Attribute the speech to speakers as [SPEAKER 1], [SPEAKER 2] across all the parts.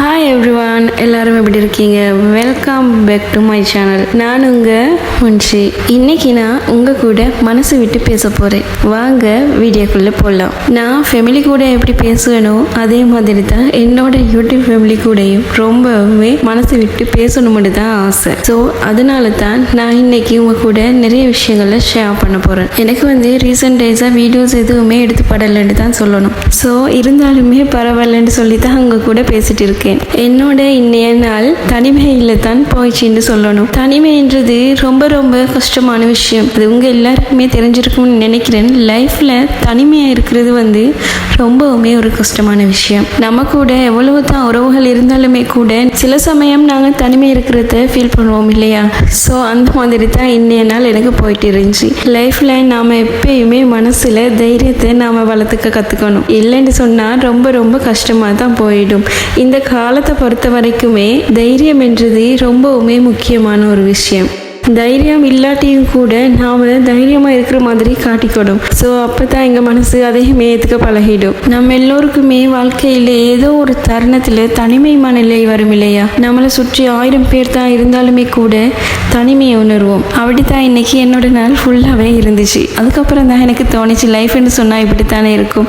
[SPEAKER 1] Hi everyone எல்லாரும் எப்படி இருக்கீங்க? Welcome back to my channel நான் உங்கள் முன்ஷி. இன்னைக்கு நான் உங்கள் கூட மனசு விட்டு பேச போகிறேன் வாங்க வீடியோக்குள்ளே போகலாம் நான் ஃபேமிலி கூட எப்படி பேசுவேனோ அதே மாதிரி தான் என்னோட யூடியூப் ஃபேமிலி கூடயும் ரொம்பவே மனசு விட்டு பேசணும்னு தான் ஆசை. ஸோ அதனால தான் நான் இன்னைக்கு உங்கள் கூட நிறைய விஷயங்களை ஷேர் பண்ண போகிறேன் எனக்கு வந்து ரீசெண்ட் டேஸாக வீடியோஸ் எதுவுமே எடுத்து படலைன்னு தான் சொல்லணும். ஸோ இருந்தாலுமே பரவாயில்லன்னு சொல்லி தான் உங்கள் கூட பேசிட்டு இருக்கேன். என்னோட இன்னைய நாள் தனிமையில் தான் போயிடுச்சுன்னு சொல்லணும். தனிமைன்றது ரொம்ப ரொம்ப கஷ்டமான விஷயம். அது உங்கள் எல்லாருக்குமே தெரிஞ்சிருக்கும்னு நினைக்கிறேன். லைஃப்பில் தனிமையாக இருக்கிறது வந்து ரொம்பவுமே ஒரு கஷ்டமான விஷயம். நம்ம கூட எவ்வளவு தான் உறவுகள் இருந்தாலுமே கூட சில சமயம் நாங்கள் தனிமை இருக்கிறத ஃபீல் பண்ணுவோம் இல்லையா? ஸோ அந்த மாதிரி தான் இன்னைய நாள் எனக்கு போயிட்டு இருந்துச்சு. லைஃப்பில் நாம் எப்பயுமே மனசில் தைரியத்தை நாம் வளர்த்துக்க கற்றுக்கணும் இல்லைன்னு சொன்னால் ரொம்ப ரொம்ப கஷ்டமாக தான் போயிடும். இந்த காலத்தை பொறுத்த வரைக்குமே தைரியம் என்றது ரொம்பவுமே முக்கியமான ஒரு விஷயம். தைரியம் இல்லாட்டியும் கூட நாம் தைரியமாக இருக்கிற மாதிரி காட்டிக்கணும். ஸோ அப்போ தான் எங்கள் மனசு அதையுமே ஏற்றுக்க பழகிடும். நம்ம எல்லோருக்குமே வாழ்க்கையில் ஏதோ ஒரு தருணத்தில் தனிமை மனநிலை வரும் இல்லையா? நம்மளை சுற்றி ஆயிரம் பேர் தான் இருந்தாலுமே கூட தனிமையை உணர்வோம். அப்படி தான் இன்னைக்கு என்னோட நாள் ஃபுல்லாகவே இருந்துச்சு. அதுக்கப்புறம் தான் எனக்கு தோணுச்சு லைஃப்னு சொன்னால் இப்படி தானே இருக்கும்?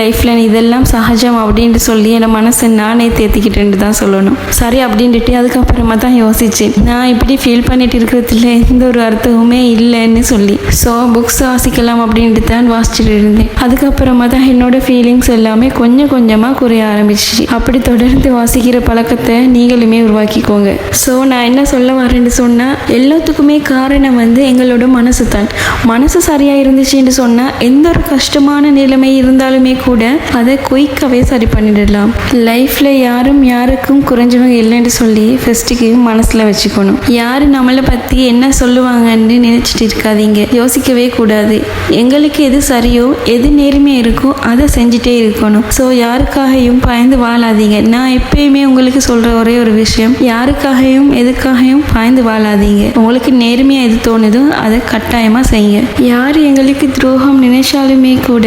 [SPEAKER 1] லைஃப்பில் இதெல்லாம் சகஜம் அப்படின்ட்டு சொல்லி என் மனசை நானே தேத்திக்கிட்டேன்னு தான் சொல்லணும். சரி அப்படின்ட்டு அதுக்கப்புறமா தான் யோசிச்சேன். நான் இப்படி ஃபீல் பண்ணிட்டு புத்தகத்தில் எந்த ஒரு அர்த்தமுமே இல்லைன்னு சொல்லி. ஸோ புக்ஸ் வாசிக்கலாம் அப்படின்ட்டு தான் வாசிச்சுட்டு இருந்தேன். அதுக்கப்புறமா தான் என்னோட ஃபீலிங்ஸ் எல்லாமே கொஞ்சம் கொஞ்சமாக குறைய ஆரம்பிச்சிச்சு. அப்படி தொடர்ந்து வாசிக்கிற பழக்கத்தை நீங்களுமே உருவாக்கிக்கோங்க. ஸோ நான் என்ன சொல்ல வரேன்னு சொன்னால் எல்லாத்துக்குமே காரணம் வந்து எங்களோட மனசு தான். மனசு சரியாக இருந்துச்சுன்னு சொன்னால் எந்த ஒரு கஷ்டமான நிலைமை இருந்தாலுமே கூட அதை குயிக்காகவே சரி பண்ணிடலாம். லைஃப்பில் யாரும் யாருக்கும் குறைஞ்சவங்க இல்லைன்னு சொல்லி ஃபஸ்ட்டுக்கு மனசில் வச்சுக்கணும். யார் நம்மளை பற்றி என்ன சொல்லுவாங்கன்னு நினச்சிட்டு இருக்காதீங்க. யோசிக்கவே கூடாது. எங்களுக்கு எது சரியோ எது நேர்மையாக இருக்கோ அதை செஞ்சுட்டே இருக்கணும். ஸோ யாருக்காகவும் பயந்து வாழாதீங்க. நான் எப்பயுமே உங்களுக்கு சொல்கிற ஒரே ஒரு விஷயம். யாருக்காகவும் எதுக்காகவும் பயந்து வாழாதீங்க. உங்களுக்கு நேர்மையாக எது தோணுதோ அதை கட்டாயமாக செய்யுங்க. யார் எங்களுக்கு துரோகம் நினைச்சாலுமே கூட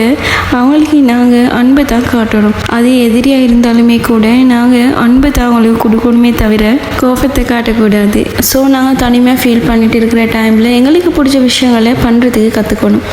[SPEAKER 1] அவங்களுக்கு நாங்கள் அன்பை தான் காட்டணும் அது எதிரியாக இருந்தாலுமே கூட நாங்கள் அன்பை தான் அவங்களுக்கு கொடுக்கணுமே தவிர கோபத்தை காட்டக்கூடாது. ஸோ நாங்கள் தனிமையாக ஃபீல் பண்ணிட்டு இருக்கிற டைமில் எங்களுக்கு பிடிச்ச விஷயங்களை பண்ணுறதுக்கு கற்றுக்கணும்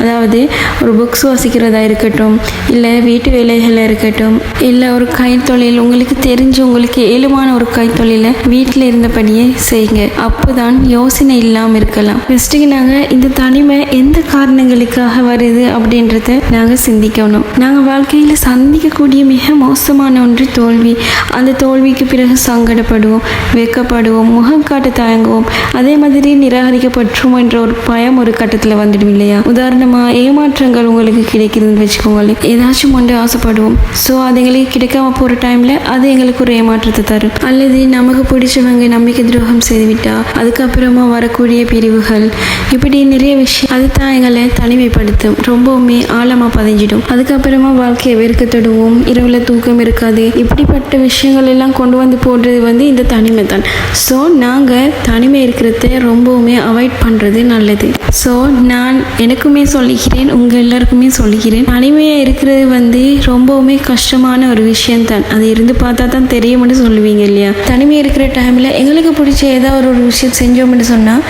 [SPEAKER 1] அதாவது ஒரு புக்ஸ் வாசிக்கிறதா இருக்கட்டும் இல்லை வீட்டு வேலைகளாக இருக்கட்டும் இல்லை ஒரு கைத்தொழில் உங்களுக்கு தெரிஞ்சு உங்களுக்கு ஏழுமான ஒரு கைத்தொழிலை வீட்டில் இருந்தபடியே செய்யுங்க. அப்போ தான் யோசனை இல்லாமல் இருக்கலாம். ஃபஸ்ட்டுக்கு நாங்கள் இந்த தனிமை எந்த காரணங்களுக்காக வருது அப்படின்றத நாங்கள் சிந்திக்கணும். நாங்கள் வாழ்க்கையில் சந்திக்கக்கூடிய மிக மோசமான ஒன்று தோல்வி. அந்த தோல்விக்கு பிறகு சங்கடப்படுவோம் வெக்கப்படுவோம் முகம் காட்ட தயங்குவோம். அதே மாதிரி நிராகரிக்கப்பட்டுரும் என்ற ஒரு பயம் ஒரு கட்டத்தில் வந்துடும் இல்லையா? உதாரணமாக ஏமாற்றங்கள் உங்களுக்கு கிடைக்குதுன்னு வச்சுக்கோங்களேன். ஏதாச்சும் ஒன்று ஆசைப்படுவோம். ஸோ அது எங்களுக்கு கிடைக்காம போகிற டைமில் அது எங்களுக்கு ஒரு ஏமாற்றத்தை தரும். அல்லது நமக்கு பிடிச்சவங்க நம்பிக்கை துரோகம் செய்துவிட்டா அதுக்கப்புறமா வரக்கூடிய பிரிவுகள். இப்படி நிறைய விஷயம் அதுதான் எங்களை தனிமைப்படுத்தும். ரொம்பவுமே ஆழமாக பதவி பதிஞ்சிடும் அதுக்கப்புறமா வாழ்க்கையை வெறுக்கத்தடுவோம் இரவில் தூக்கம் இருக்காது. இப்படிப்பட்ட விஷயங்கள் எல்லாம் கொண்டு வந்து போடுறது வந்து இந்த தனிமை தான். ஸோ நாங்கள் தனிமை இருக்கிறத ரொம்பவுமே அவாய்ட் பண்ணுறது நல்லது. ஸோ நான் எனக்குமே சொல்லிக்கிறேன் உங்கள் எல்லாருக்குமே சொல்லிக்கிறேன் தனிமையாக இருக்கிறது வந்து ரொம்பவுமே கஷ்டமான ஒரு விஷயம்தான் அது இருந்து பார்த்தா தான் தெரியும்னு சொல்லுவீங்க இல்லையா? தனிமையாக இருக்கிற டைமில் எங்களுக்கு பிடிச்ச ஏதாவது ஒரு விஷயம் செஞ்சோம்னு சொன்னால்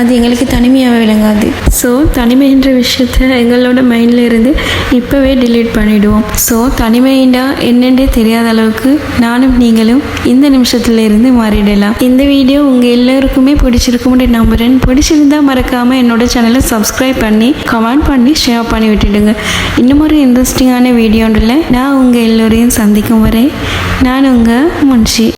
[SPEAKER 1] அது எங்களுக்கு தனிமையாக விளங்காது. ஸோ தனிமைன்ற விஷயத்த எங்களோட மைண்டில் இருந்து இப்போவே டிலீட் பண்ணிவிடுவோம் ஸோ தனிமைண்டா என்னென்றே தெரியாத அளவுக்கு நானும் நீங்களும் இந்த நிமிஷத்துல இருந்து மாறிடலாம். இந்த வீடியோ உங்கள் எல்லோருக்குமே பிடிச்சிருக்கும்னு நம்புகிறேன் பிடிச்சிருந்தா மறக்காமல் என்னோட சேனலை சப்ஸ்கிரைப் பண்ணி கமெண்ட் பண்ணி ஷேர் பண்ணி விட்டுடுங்க. இன்னும் ஒரு இன்ட்ரெஸ்டிங்கான வீடியோன்றில் நான் உங்கள் எல்லோரையும் சந்திக்கும் வரை நான் உங்கள் முன்ஷி.